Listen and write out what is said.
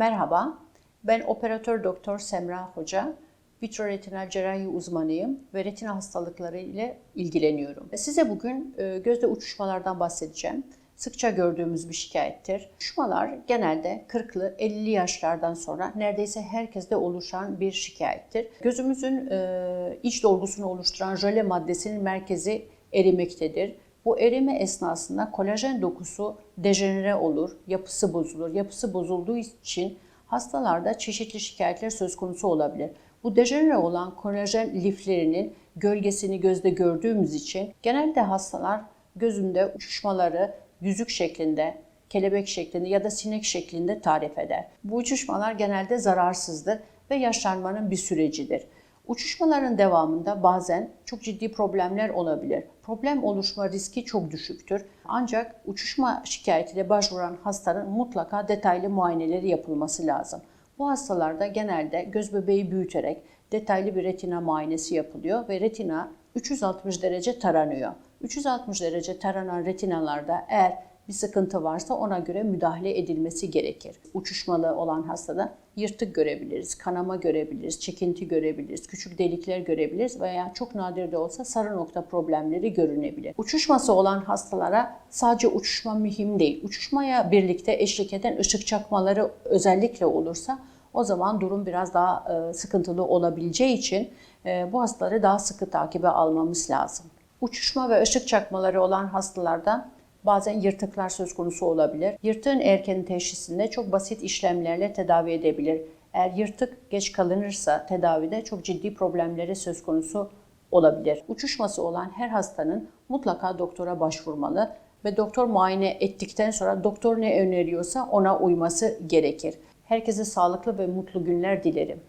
Merhaba, ben operatör doktor Semra Hoca. Vitroretinal cerrahi uzmanıyım ve retina hastalıkları ile ilgileniyorum. Size bugün e, gözde uçuşmalardan bahsedeceğim. Sıkça gördüğümüz bir şikayettir. Uçuşmalar genelde 40'lı 50'li yaşlardan sonra neredeyse herkeste oluşan bir şikayettir. Gözümüzün e, iç dolgusunu oluşturan jöle maddesinin merkezi erimektedir. Bu erime esnasında kolajen dokusu dejenere olur, yapısı bozulur. Yapısı bozulduğu için hastalarda çeşitli şikayetler söz konusu olabilir. Bu dejenere olan kolajen liflerinin gölgesini gözde gördüğümüz için genelde hastalar gözünde uçuşmaları yüzük şeklinde, kelebek şeklinde ya da sinek şeklinde tarif eder. Bu uçuşmalar genelde zararsızdır ve yaşlanmanın bir sürecidir. Uçuşmaların devamında bazen çok ciddi problemler olabilir. Problem oluşma riski çok düşüktür. Ancak uçuşma şikayetiyle başvuran hastanın mutlaka detaylı muayeneleri yapılması lazım. Bu hastalarda genelde göz bebeği büyüterek detaylı bir retina muayenesi yapılıyor ve retina 360 derece taranıyor. 360 derece taranan retinalarda eğer bir sıkıntı varsa ona göre müdahale edilmesi gerekir. Uçuşmalı olan hastada yırtık görebiliriz, kanama görebiliriz, çekinti görebiliriz, küçük delikler görebiliriz veya çok nadir de olsa sarı nokta problemleri görünebilir. Uçuşması olan hastalara sadece uçuşma mühim değil. Uçuşmaya birlikte eşlik eden ışık çakmaları özellikle olursa o zaman durum biraz daha e, sıkıntılı olabileceği için e, bu hastaları daha sıkı takibe almamız lazım. Uçuşma ve ışık çakmaları olan hastalarda bazen yırtıklar söz konusu olabilir. Yırtığın erken teşhisinde çok basit işlemlerle tedavi edebilir. Eğer yırtık geç kalınırsa tedavide çok ciddi problemleri söz konusu olabilir. Uçuşması olan her hastanın mutlaka doktora başvurmalı ve doktor muayene ettikten sonra doktor ne öneriyorsa ona uyması gerekir. Herkese sağlıklı ve mutlu günler dilerim.